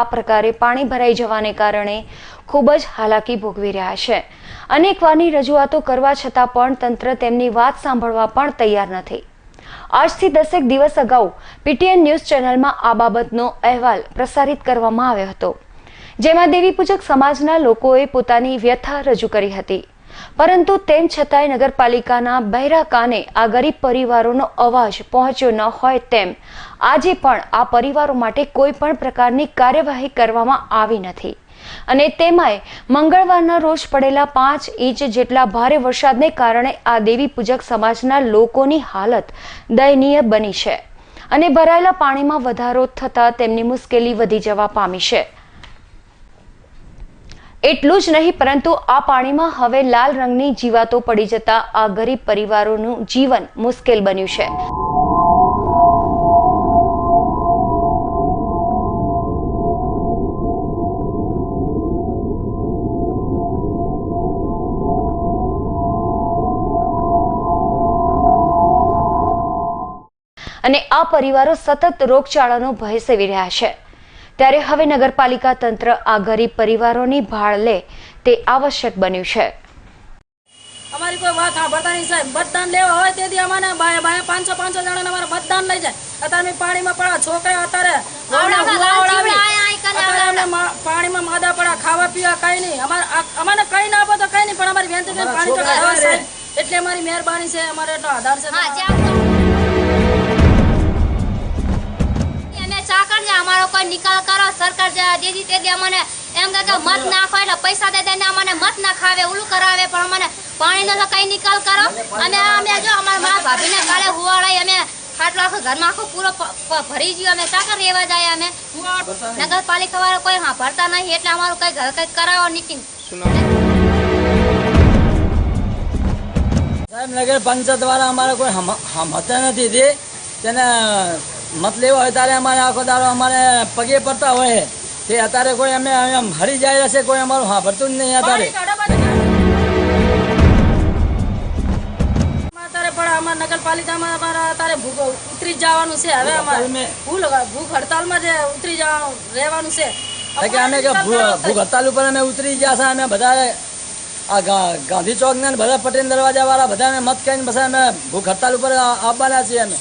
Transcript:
આ પ્રકારે પાણી ભરાઈ જવાને કારણે ખૂબ જ હાલાકી ભોગવી રહ્યા છે. અનેકવારની રજૂઆતો કરવા છતાં પણ તંત્ર તેમની વાત સાંભળવા પણ તૈયાર નથી. આજથી દસેક દિવસ અગાઉ પીટીએન ન્યૂઝ ચેનલમાં આ બાબતનો અહેવાલ પ્રસારિત કરવામાં આવ્યો હતો. જેમાં દેવી પૂજક સમાજના લોકોએ પોતાની વ્યથા રજૂ કરી હતી. પરંતુ તેમ છતાંય નગરપાલિકાના બહેરા કાને આ ગરીબ પરિવારોનો અવાજ પહોંચ્યો ન હોય તેમ, આજે પણ આ પરિવારો માટે કોઈ પણ પ્રકારની કાર્યવાહી કરવામાં આવી નથી. અને તેમાંય મંગળવારના રોજ પડેલા પાંચ ઇંચ જેટલા ભારે વરસાદને કારણે આ દેવી પૂજક સમાજના લોકોની હાલત દયનીય બની છે. અને ભરાયેલા પાણીમાં વધારો થતાં તેમની મુશ્કેલી વધી જવા પામી છે. એટલું જ નહીં, પરંતુ આ પાણીમાં હવે લાલ રંગની જીવાતો પડી જતા આ ગરીબ પરિવારોનું જીવન મુશ્કેલ બન્યું છે. અને આ પરિવારો સતત રોગચાળાનો ભય સેવી રહ્યા છે. ત્યારે હવે નગરપાલિકા તંત્ર આ ગરીબ પરિવારોની ભાળ લે તે આવશ્યક બન્યું છે. અમારી કોઈ વાત સાંભળતા નહીં સાહેબ. મતદાન લેવા હોય તેથી અમારે બાય બાય પાંચસો પાંચસો જણાને અમારે મતદાન લઈ જાય. અત્યારે પાણીમાં પડ્યા છોકરા અત્યારે પાણીમાં માદા પડ્યા ખાવા પીવા કઈ નહીં. અમારે અમારે અમને કઈ ના આપો તો કઈ નહીં પણ અમારી બેન પાણી તો એટલે અમારી મહેરબાની છે અમારે એટલો આધાર છે સરકાર જે જેથી તેથી અમને એમ કે મત નાખો એટલે પૈસા દે દઈને અમને મત ના ખાવે ઓલું કરાવે, પણ અમને પાણીનો તો કઈ નિકાલ કરો. અને અમે જો અમારા મા ભાભીને કાલે હુવાડાઈ અમે ખાટલો આખો ઘરમાં આખો પૂરો ભરી ગયો. અમે ચાકર રહેવા જાય અમે? નગરપાલિકા વાળા કોઈ હા ભરતા નહીં, એટલે અમારું કઈ ઘર કઈ કરાવો નીકળી નગર પંચાયત વાળા અમારે કોઈ હમ- હમતા નથી તે તેને મત લેવા હોય ત્યારે અમારે આખો દારો અમારે પગે પડતા હોય. તે અત્યારે કોઈ અમે એમ હરી જાય છે કોઈ અમારું હા ભરતું જ નહીં અત્યારે. પાણી નગરપાલિકામાં અમારા અત્યારે ઉતરી જવાનું છે. હવે અમારે ભૂખ હડતાલમાં જે ઉતરી જવાનું રહેવાનું છે. કે અમે કે ભૂખ હડતાલ ઉપર અમે ઉતરી ગયા છે અમે બધા આ ગાંધી ચોક ને બધા પટેલ દરવાજા વાળા બધા મત કહીને બસ અમે ભૂખ હડતાલ ઉપર આવવાના છીએ અમે.